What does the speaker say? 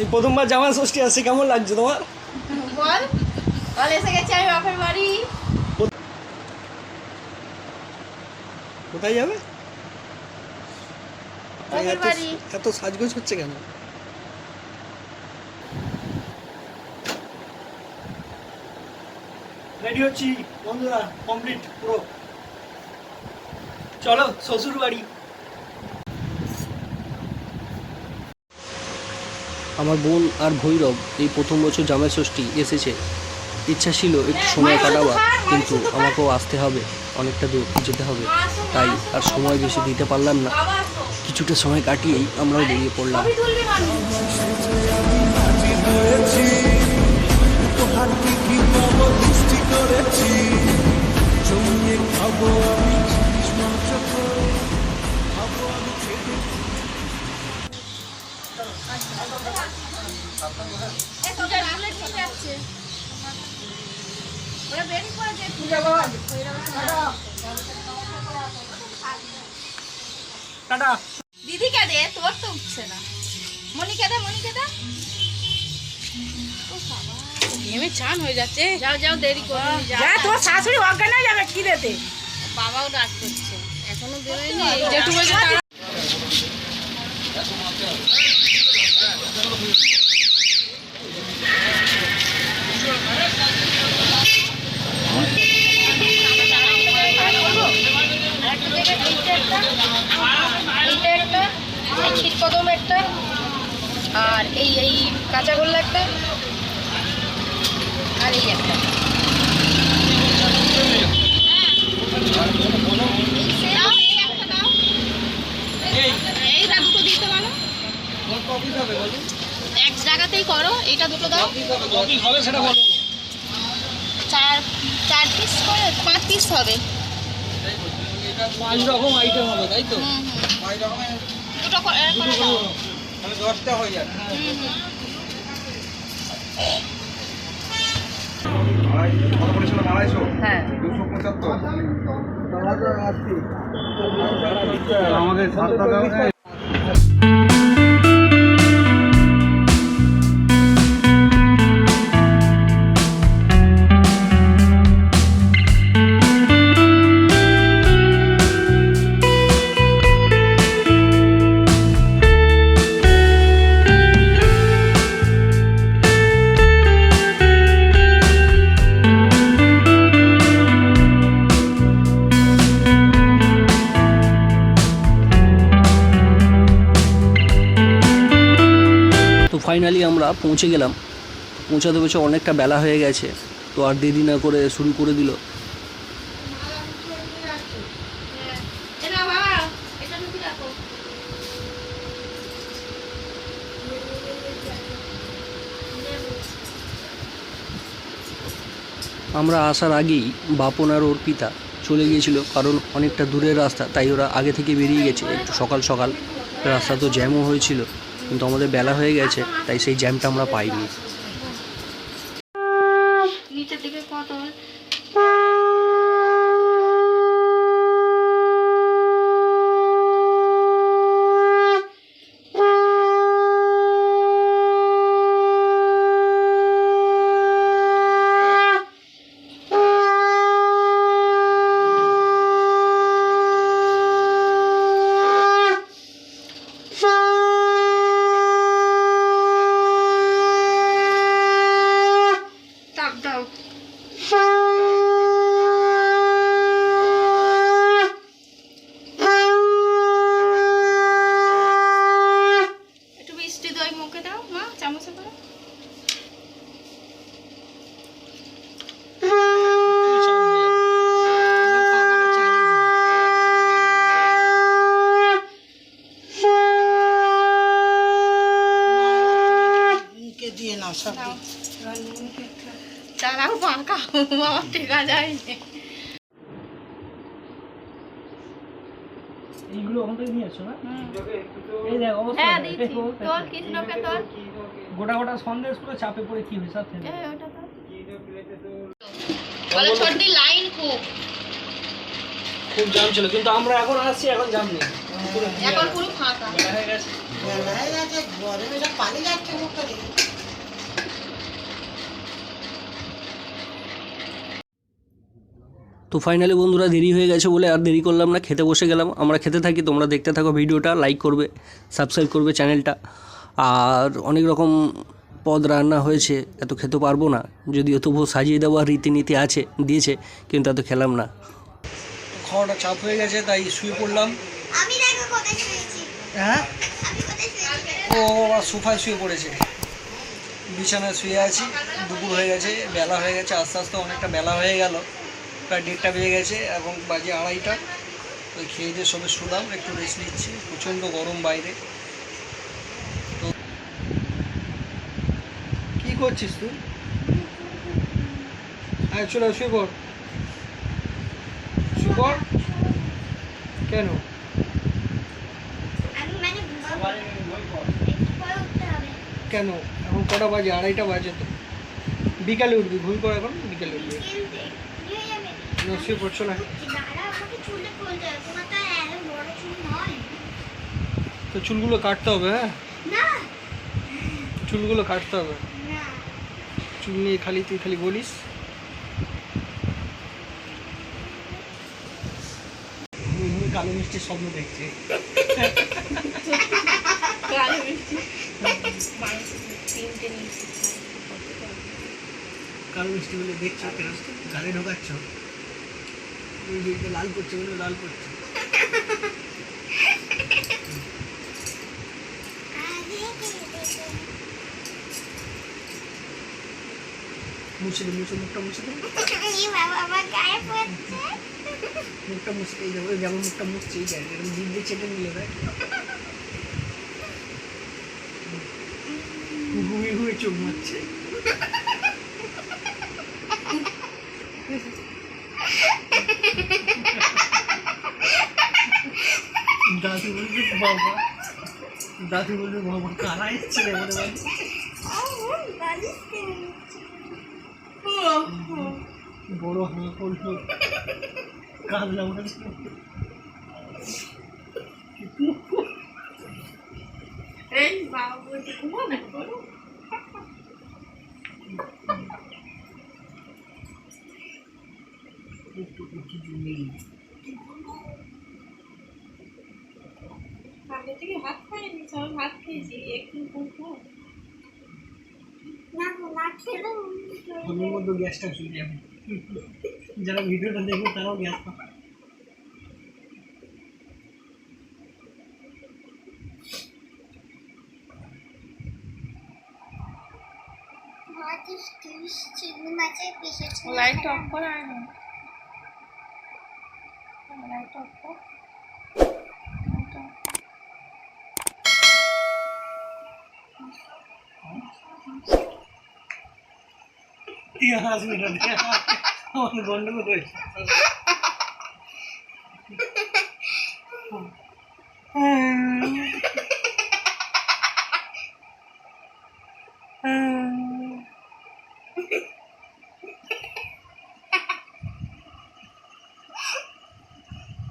এই প্রথমবার জামা ষষ্ঠী আসছে কেমন লাগছে তোমার? বল বল এসে গেছি আমি বাপের বাড়ি। কোথায় যাবে? এত এত সাজগোজ হচ্ছে কেন? রেডি হচ্ছি বন্ধুরা কমপ্লিট পুরো। চলো শ্বশুর বাড়ি আমার বোন আর ভৈরব এই প্রথম বছর জামাই ষষ্ঠী এসেছে। ইচ্ছা ছিল একটু সময় কাটাবার কিন্তু আমাকেও আসতে হবে অনেকটা দূর যেতে হবে। তাই আর সময় বেশি দিতে পারলাম না। কিছুটা সময় কাটিয়েই আমরাও বেরিয়ে পড়লাম। টাটা। দিদিকে দে তোর তো উঠছে না। মনিকে দে মনিকে দে চান হয়ে যাচ্ছে। যাও যাও দেরি করো যা তোর শাশুড়ি অজ্ঞান হয়ে যাবে কি দিতে বাবাও ডাক করছে। এখনও বেরোয়নি। বলছে তারা এইটা একটা এই ক্ষীরকদম একটা আর এই এই কাঁচাগোল্লা একটা আর এই একটা। এক জায়গাতেই করো এইটা দুটো দাও। হবে সেটা বলো চার চার পিস করে পাঁচ পিস হবে। পাঁচ রকম আইটেম হবে তাই তো? হুম হুম। দুটো করে করে দশটা হয়ে যাবে। হ্যাঁ। দুশো পঁচাত্তর। আমাদের সাতটা ফাইনালি আমরা পৌঁছে গেলাম। পৌঁছাতে পৌঁছে অনেকটা বেলা হয়ে গেছে, তো আর দেরি না করে শুরু করে দিল। আমরা আসার আগেই বাপন আর ওর পিতা চলে গিয়েছিল, কারণ অনেকটা দূরের রাস্তা, তাই ওরা আগে থেকে বেরিয়ে গেছে। একটু সকাল সকাল রাস্তা তো জ্যামও হয়েছিল। কিন্তু আমাদের বেলা হয়ে গেছে তাই সেই জ্যামটা আমরা পাইনি। go. বাবা টেকা যায়নি এইগুলো ওখান থেকে নিয়ে এসছো না এই দেখ অবস্থা হ্যাঁ দিচ্ছি তোর কৃষ্ণকে তোর? গোটা গোটা সন্দেশ পুরো চাপে পড়ে কি হয়েছে আর এই ওটা তোর বলে। ছোটদি লাইন খুব। খুব জাম ছিল কিন্তু আমরা এখন আসছি এখন জাম নেই। এখন পুরো ফাঁকা। হয়ে। গেছে বেলায় যাচ্ছে গরমে তো ফাইনালি বন্ধুরা দেরি হয়ে গেছে বলে আর দেরি করলাম না খেতে বসে গেলাম। আমরা খেতে থাকি তোমরা দেখতে থাকো ভিডিওটা লাইক করবে সাবস্ক্রাইব করবে চ্যানেলটা আর অনেক রকম পদ রান্না হয়েছে এত খেতে পারব না। যদিও তবুও সাজিয়ে দেওয়ার রীতিনীতি আছে দিয়েছে কিন্তু এত খেলাম না। খাওয়াটা চাপ হয়ে গেছে তাই শুয়ে পড়লাম। আমি দেখো কোথায় শুয়েছি। হ্যাঁ? ও সোফায় শুয়ে পড়েছে। বিছানায় শুয়ে আছি দুপুর হয়ে গেছে বেলা হয়ে গেছে আস্তে আস্তে অনেকটা বেলা হয়ে গেল। প্রায় দেড়টা বেজে গেছে এবং বাজে আড়াইটা। ওই খেয়ে দিয়ে সবে শুলাম একটু রেস্ট নিচ্ছি। প্রচণ্ড গরম বাইরে। তো কী করছিস তুই? হ্যাঁ চলে শুয়ে পড়। শুয়ে পড়। কেন? আমি মানে হবে। কেন? এখন কটা বাজে? আড়াইটা বাজে তো। বিকালে উঠবি ঘুম পর এখন বিকালে উঠবি। শুয়ে পড়ছো না? তো চুলগুলো কাটতে হবে হ্যাঁ? চুলগুলো কাটতে হবে। চুল নিয়ে খালি তুই খালি বলিস। কালো মিষ্টির স্বপ্ন দেখছে। কালো মিষ্টি। বলে দেখছ গালে ঢোকাচ্ছ। লাল করছে লাল করছে। মুছে দে মুখটা মুছে মুখটা মুছতে যাব যেমন মুখটা মুছছে, এই জায়গায় এরকম জিভ দিয়ে চেটে ঘুমিয়ে ঘুমিয়ে চোখ মারছে দাদু বলবে বাবা। দাদু বলবে বাবা কারা এসছে রে মনে হয় বড় হাঁ করল কাঁদলা মনে এই বাবা বলছে ঘুমাবে আগে থেকে ভাত খাইনি সবাই ভাত খেয়েছি একটু ফোনের মধ্যে গ্যাসটা চলে যাবে। যারা ভিডিওটা দেখবে তারাও গ্যাস পাবে লাইট অফ করা হয় না লাইট অফ কর লাইট অফ তুই আসবি না আমার গন্ডগোল হয়েছে